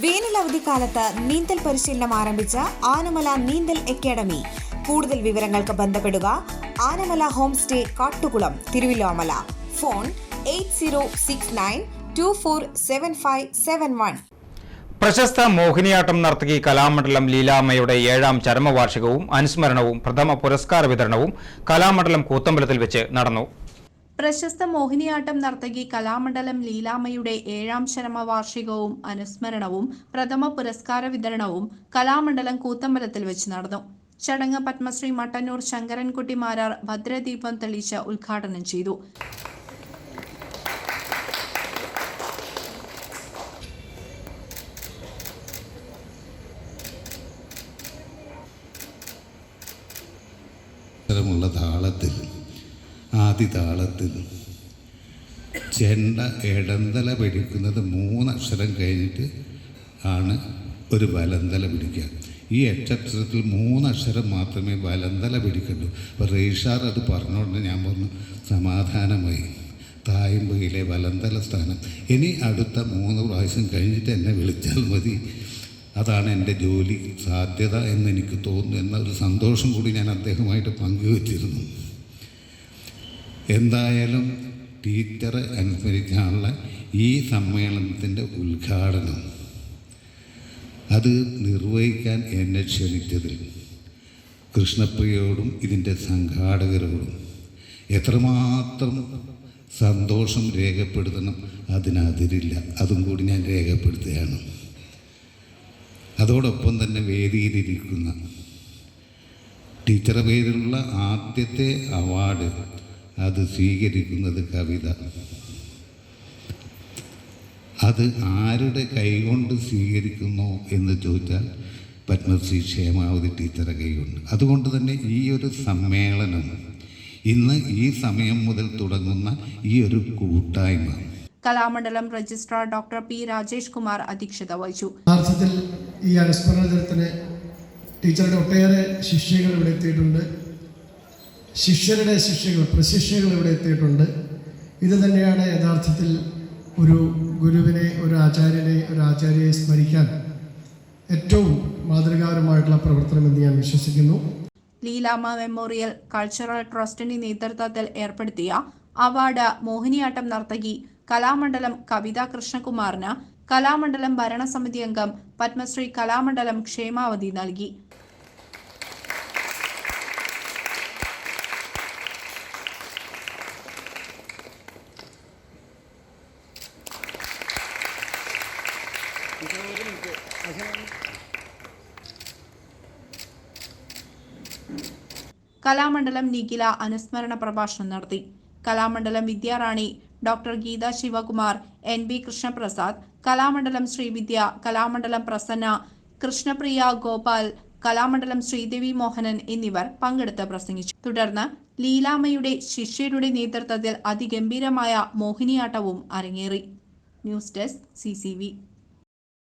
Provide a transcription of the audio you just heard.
വേനൽ അവധിക്കാലത്ത് നീന്തൽ പരിശീലനം ആരംഭിച്ച ആനമല നീന്തൽ അക്കാദമി. കൂടുതൽ വിവരങ്ങൾക്ക് ബന്ധപ്പെടുക Anamala home stay Kattukulam Thiruvilwamala. Phone eight പ്രശസ്ത മോഹിനിയാട്ടം നർത്തകി കലാമണ്ഡലം ലീലാമ്മയുടെ ഏഴാം ചരമവാർഷികവും അനുസ്മരണവും പ്രഥമ പുരസ്കാര വിതരണവും കലാമണ്ഡലം കൂത്തമ്പലത്തിൽ വെച്ച് നടന്നു. പ്രശസ്ത മോഹിനിയാട്ടം നർത്തകി കലാമണ്ഡലം ലീലാമ്മയുടെ ഏഴാം ശരമവാർഷികവും അനുസ്മരണവും പ്രഥമ പുരസ്കാര വിതരണവും കലാമണ്ഡലം കൂത്തമ്പലത്തിൽ വെച്ച് നടന്നു. ചടങ്ങ് പത്മശ്രീ മട്ടന്നൂർ ശങ്കരൻകുട്ടി മാരാർ ഭദ്രദീപം തെളിയിച്ച് ഉദ്ഘാടനം ചെയ്തു. താളത്തിൽ ആദ്യ താളത്തിൽ ചെണ്ട ഇടന്തല പിടിക്കുന്നത് മൂന്നക്ഷരം കഴിഞ്ഞിട്ട് ആണ് ഒരു വലന്തല പിടിക്കുക. ഈ എട്ടക്ഷരത്തിൽ മൂന്നക്ഷരം മാത്രമേ വലന്തല പിടിക്കുള്ളൂ. അപ്പോൾ റേഷാർ അത് പറഞ്ഞുകൊണ്ട് ഞാൻ പറഞ്ഞു സമാധാനമായി. തായമ്പയിലെ വലന്തല സ്ഥാനം. ഇനി അടുത്ത മൂന്ന് പ്രാവശ്യം കഴിഞ്ഞിട്ട് എന്നെ വിളിച്ചാൽ മതി. അതാണ് എന്റെ ജോലി. സാധ്യത എന്ന് എനിക്ക് തോന്നുന്നു. എന്ന ഒരു സന്തോഷം കൂടി ഞാൻ അദ്ദേഹമായിട്ട് പങ്കുവച്ചിരുന്നു. എന്തായാലും ടീച്ചറെ അനുസ്മരിക്കാനുള്ള ഈ സമ്മേളനത്തിന്റെ ഉദ്ഘാടനം. അത് നിർവഹിക്കാൻ എന്നെ ക്ഷണിച്ചതിൽ കൃഷ്ണപ്രിയയോടും ഇതിന്റെ സംഘാടകരോടും എത്രമാത്രം സന്തോഷം രേഖപ്പെടുത്തണം അതിനതിരില്ല. അതും കൂടി ഞാൻ രേഖപ്പെടുത്തുകയാണ്. അതോടൊപ്പം തന്നെ വേദിയിലിരിക്കുന്ന ടീച്ചറുടെ പേരിലുള്ള ആദ്യത്തെ അവാർഡ് അത് സ്വീകരിക്കുന്നത് കവിത. അത് ആരുടെ കൈകൊണ്ട് സ്വീകരിക്കുന്നു എന്ന് ചോദിച്ചാൽ പത്മശ്രീ ക്ഷേമാവതി ടീച്ചറുടെ കൈകൊണ്ട്. അതുകൊണ്ട് തന്നെ ഈ ഒരു സമ്മേളനം ഇന്ന് ഈ സമയം മുതൽ തുടങ്ങുന്ന ഈ ഒരു കൂട്ടായ്മ. Kalamandalam registrar doctor P Rajesh Kumar അധ്യക്ഷത വഹിച്ചു. ഈ അനുസ്മരണ ദിനത്തിന് ടീച്ചറുടെ ഒട്ടേറെ ശിഷ്യകൾ ഇവിടെ എത്തിയിട്ടുണ്ട്. ശിഷ്യരുടെ ശിഷ്യകൾ പ്രശിഷ്യകൾ ഇവിടെ എത്തിയിട്ടുണ്ട്. ഇത് തന്നെയാണ് യഥാർത്ഥത്തിൽ ഒരു ഗുരുവിനെ ഒരു ആചാര്യനെ ഒരു ആചാര്യയെ സ്മരിക്കാൻ ഏറ്റവും മാതൃകാപരമായിട്ടുള്ള പ്രവർത്തനം എന്ന് ഞാൻ വിശ്വസിക്കുന്നു. ലീലാമ മെമ്മോറിയൽ കൾച്ചറൽ ട്രസ്റ്റിന്റെ നേതൃത്വത്തിൽ ഏർപ്പെടുത്തിയ അവാർഡ് മോഹിനിയാട്ടം നർത്തകി കലാമണ്ഡലം കവിത കൃഷ്ണകുമാറിന് കലാമണ്ഡലം ഭരണസമിതി അംഗം പത്മശ്രീ കലാമണ്ഡലം ക്ഷേമാവതി നൽകി. കലാമണ്ഡലം നിഖില അനുസ്മരണ പ്രഭാഷണം നടത്തി. Kalamandalam Vidyarani doctor Geetha Sivakumar N. B. Krishnaprasad Kalamandalam Sreevidya Kalamandalam Prasanna Krishnapriya Gopal Kalamandalam Sreedevi Mohanan എന്നിവർ പങ്കെടുത്ത് പ്രസംഗിച്ചു. തുടർന്ന് ലീലാമ്മയുടെ ശിഷ്യരുടെ നേതൃത്വത്തിൽ അതിഗംഭീരമായ മോഹിനിയാട്ടവും അരങ്ങേറി. News desk C